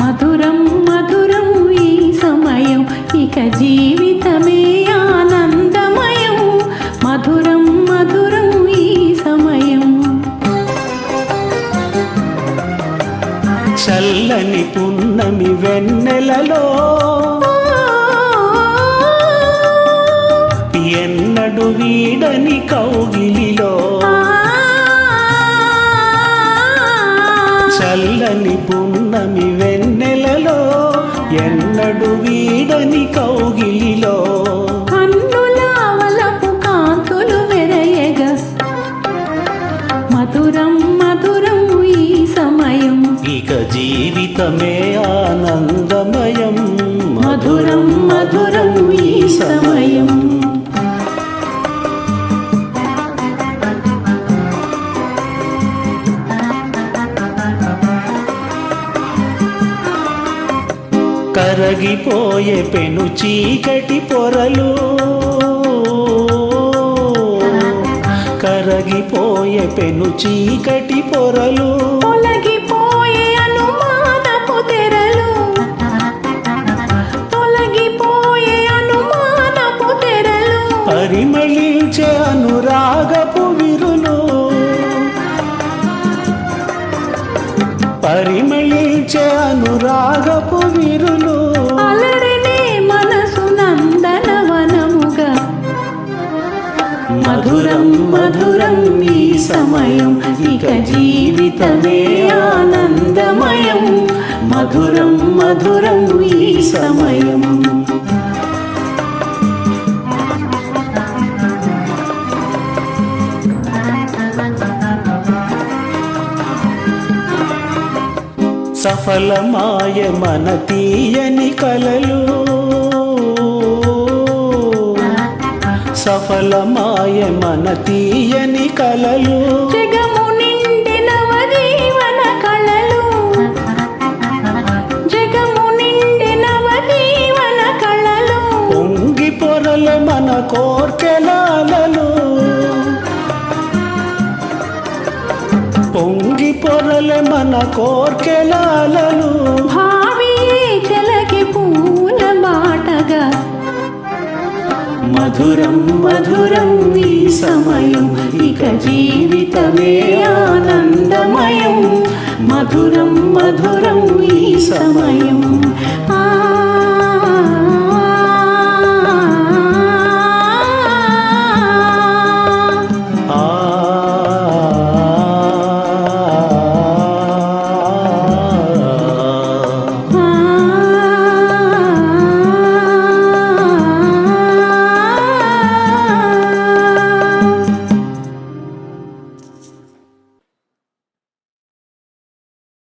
మధురం మధురం ఈ సమయం ఇక జీవితమే చల్లని పున్నమి వెన్నెలలో ఎన్నడు వీడని కౌగిలిలో చల్లని పున్నమి వెన్నెలలో ఎన్నడు వీడని కౌగిలిలో జీవితమే ఆనందమయం. మధురం మధురం ఈ సమయం. కరగిపోయే పెను చీకటి పొరలు. కరగిపోయే పెను చీకటి పొరలు. పరిమళించే అనురాగపు విరులు. పరిమళించే అనురాగపు విరులు. అలరినే మనసు నందనవనముగా మధురం మధురం ఈ సమయం ఇక జీవితమే ఆనందమయం. మధురం మధురం ఈ సమయం. సఫలమాయ మన తీయని కలలు. సఫలమాయ మన తీయని కలలు. జగము నిండిన జీవన కళలు జగము నిండిన జీవన కళలు పొంగి పొరల మన కోర్కెలాలలు. పొంగి పొరల మన కోర్కెలాలలు భావి చెలకి పూల బాటగా మధురం మధురం ఈ సమయం ఇక జీవితమే ఆనందమయం. మధురం మధురం ఈ సమయం.